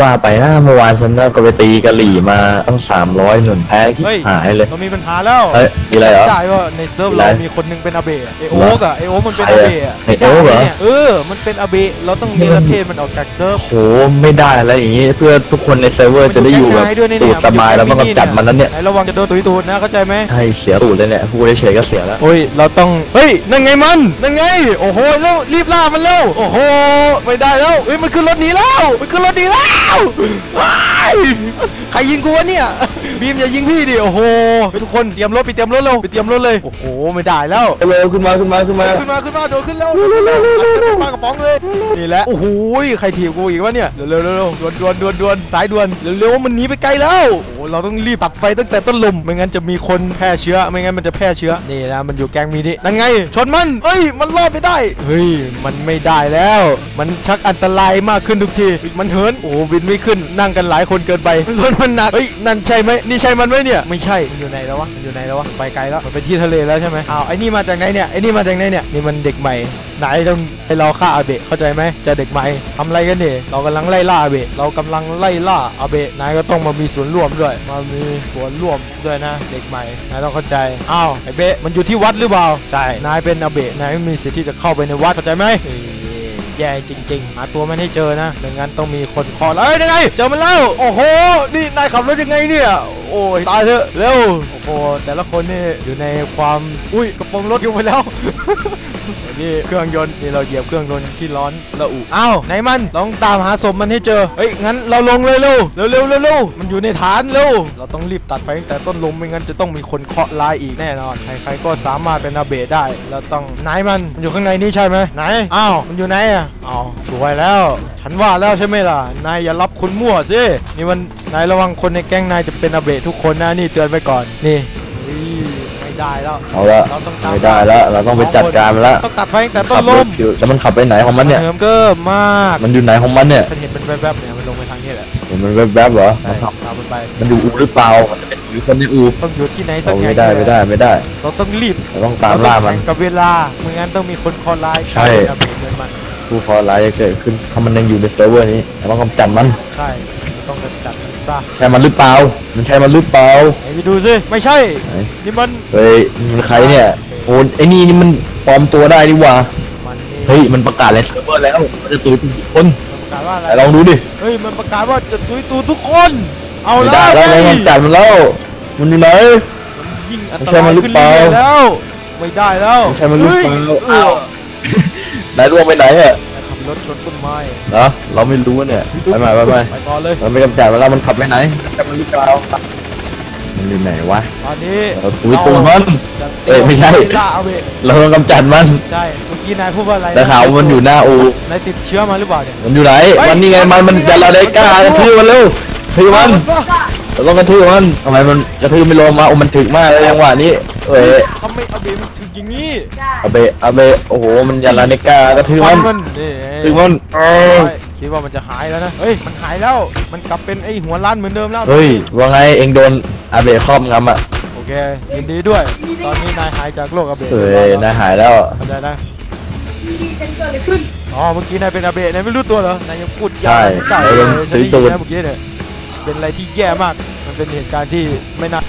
ว่าไปนะเมื่อวานฉันก็ไปตีกะหรี่มาตั้งสามร้อยหนุนแพ้ที่เฮ้ย หายเลย เรามีปัญหาแล้วเฮ้ยมีอะไรเหรอ ได้ว่าในเซิร์ฟมีอะไรเรามีคนหนึงเป็นอาเบะไอโอ๊กอะไอโอ๊กมันเป็นใครอาอะเบะอะไอ้โอ๊กเหรอ นี่ยเออ มันเป็นอาเบะเราต้องมีประเทศมันออกจากเซิร์ฟ โหไม่ได้อะไรอย่างงี้เพื่อทุกคนในเซิร์ฟเวอร์จะได้อยู่แบบมันอยู่แก๊งนายด้วยเนี่ยตูดสบายแล้วต้องกำจัดมันนั้นเนี่ยไหนระวังจะโดนตุยตูดนะเข้าใจไหมใช่เสียตูดเลยเนี่ยพูดเฉยๆก็เสียแล้ว โอ้ย เราต้อง เฮ้ย นั่นไงมัน นั่นไง โอ้โหเร็วรีบล่ามันเร็ว โอ้โห ไม่ได้แล้ว เฮ้ย มันขึ้นรถหนีแล้ว มันขึ้นรถหนีแล้วว้าวใครยิงกูวะเนี่ย บีมอย่ายิงพี่ดิโอ้โหเฮ้ยทุกคนเตรียมรถไปเตรียมรถเร็วไปเตรียมรถเลยโอ้โหไม่ได้แล้วเร็วขึ้นมาขึ้นมาขึ้นมาขึ้นมาขึ้นมาโดดขึ้นแล้วโดดขึ้นแล้วอัดขึ้นปากกระป๋องเลยนี่แหละโอ้โหใครถีบกูอีกวะเนี่ยเร็วเร็วเร็วด่วนด่วนด่วนด่วนสายด่วนเร็วเร็วมันหนีไปไกลแล้วโอ้โหเราต้องรีบตัดไฟตั้งแต่ต้นลมไม่งั้นจะมีคนแพร่เชื้อไม่งั้นมันจะแพร่เชื้อนี่นะมันอยู่แกงมีนี่นั่นไง ชนมันเอ้ยมันรอดไปได้เฮ้ยมันไม่ได้แล้ว มันชักอันตรายมากขึ้นทุกทีมันเหินโอ้โหบินไม่ขึ้นนั่งกันหลายคนเกินไปรถมันหนักเฮ้ยนั่นใช่ไหมนี่ใช่มันไหมเนี่ย ไม่ใช่ มันอยู่ไหนแล้ววะ มันอยู่ไหนแล้ววะ ไปไกลแล้ว มันไปที่ทะเลแล้วใช่ไหมอ้าว ไอ้นี่มาจากไหนเนี่ย ไอ้นี่มาจากไหนเนี่ย นี่มันเด็กใหม่ไหนต้องให้เราฆ่าอาเบะเข้าใจไหมเจะเด็กใหม่ทำอะไรกันเนี่ยเรากำลังไล่ล่าอาเบะเรากำลังไล่ล่าอาเบะนายก็ต้องมามีส่วนร่วมด้วย มามีส่วนร่วมด้วยนะ เด็กใหม่นายต้องเข้าใจอ้าวไอ้เบะมันอยู่ที่วัดหรือเปล่าใช่นายเป็นอาเบะนายไม่มีสิทธิ์ที่จะเข้าไปในวัดเข้าใจไหมเฮ้ย แย่จริง ๆ หาตัวมันให้เจอนะไม่งั้นต้องมีคนคอเอ้ยยังไง เจอมันแล้ว โอ้โห นี่นายขับรถยังไงเนี่ยโอ้ยตายเถอะเร็วโอ้โหแต่ละคนนี่อยู่ในความอุ้ยกระโปรงรถอยู่ไปแล้วนี่เครื่องยนต์นี่เราเหยียบเครื่องยนต์ที่ร้อนระอุอ้าวไหนมันลองตามหาศพมันให้เจอเฮ้ยงั้นเราลงเลยเร็วเร็วเร็วเร็วเร็วมันอยู่ในฐานเร็วเราต้องรีบตัดไฟตั้งแต่ต้นลมไม่งั้นจะต้องมีคนเคาะลายอีกแน่นอนใครๆก็สามารถเป็นอาเบะได้เราต้องไหนมันมันอยู่ข้างในนี้ใช่ไหมไหนอ้าวมันอยู่ไหนอะอ้าวสวยแล้ว ฉันว่าแล้วใช่ไหมล่ะนายอย่ารับคนมั่วสินี่มัน นายระวังคนในแก๊งนายจะเป็นอาเบะทุกคนนะนี่เตือนไว้ก่อนนี่เฮ้ยไม่ได้แล้วเอาละเราต้องตามไม่ได้แล้วเราต้องไปจัดการมันละต้องตัดไฟตั้งแต่ต้ขันบลรถมอยู่แล้วมันขับไปไหนของมันเนี่ยเหิมเกิมมากมันอยู่ไหนของมันเนี่ยฉันเห็นเป็นแวบๆเนี่ยมันลงไปทางนี้แหละเห็นมันแวบๆเหรอใช่มันขับตามมันไปมันอยู่อูหรือเปล่ามันจะเป็นอูคนในอูต้องอยู่ที่ไหนสักเอาแห่งไม่ได้ไม่ได้ไม่ได้ เราต้องรีบเราต้องตามล่ามันเรต้องแข่งกับเวลาไม่งั้นต้องมีคนคอลไลน์ใช่กับเบรกเงินมันผู้ขอร้ายจะเกิดขึ้นถ้ามันยังอยู่ในเซิร์ฟเวอร์นี้เราต้องกำจัดมันใช่ ซะใช่มันหรือเปล่า มันใช่มันหรือเปล่าไหนไปดูสิไม่ใช่ไหนนี่มันเฮ้ยมันใครเนี่ยโอ้ไอ้นี่นี่มันปลอมตัวได้ดีหว่ามันนี่เฮ้ยมันประกาศในเซิร์ฟเวอร์แล้วมันจะตุยกี่คนมันประกาศว่าอะไรไหนลองดูดิเฮ้ยมันประกาศว่าจะตุยตูทุกคน เอาไม่แล้ได้วแล้วเราไงกำจัดมันแล้วมันอยู่ไหนยิ่งอันตไม่ใช่รามัยนหรือขึ้นเปล่าเรื่อยๆแล้ว ไม่ได้แล้วไม่ใช่มันหรือเปล่าฮ้ยเออ้าวอนายร่วงไปไหนเนี่ยขับ รถชนต้นไม้เหรอเราไม่รู้เนี่ยไปมาไปมาไปต่อเลยเราไม่กำจัดมันแล้วมันขับไปไหนกำจัดมันหรือเปล่ามันอยู่ไหนวะตอนนี้เราตุยตูดมันจะเอ้ยไม่ใช่ล่าเอาเวเราต้องกำจัดมันใช่เมื่อกี้นายพูดว่าอะไรแต่ข่าวว่ามันอยู่หน้าอูนายติดเชื้อมาหรือเปล่าเนี่ยมันอยู่ไหนเฮ้ยมันนี่ไงมันมันมันจะเราได้กล้ากระทืบมันเร็วทืบมันเอาซะเราต้องกระทืบมันทำไมมันกระทืบไม่ลงมาโอ้มันถึกมากเลยจังหวะนี้เอ้ยทำไมเอาเบมันถึง อย่างนี้อาเบะอาเบะโอ้โห มันยาลาเนกากระทืบฟัมันนมันนี่ทืบมันเออใช่คิดว่ามันจะหายแล้วนะเฮ้ย มันหายแล้ว มันกลับเป็นไอหัวล้านเหมือนเดิมแล้ว เฮ้ย ว่าไงเองโดนอาเบะครอบงำอะโอเค ยินดีด้วย ตอนนี้นายหายจากโรคอาเบะเฮ้รีบร้ยอแล้วนายหายแล้ว เข้าใจนะดีดีฉันเกิดอะไรขึ้นอ๋อ เมื่อกี้นายเป็นอาเบะนายไม่รู้ตัวเหรอ นายยังพูดใช่ยาวไม่กล้าเลนายยเป็นฉันได้ตุยิยนตูดนะเมื่อกี้เนี่ย เป็นอะไรที่แย่มาก มันเป็นเหตุการณ์ที่ไม่น่า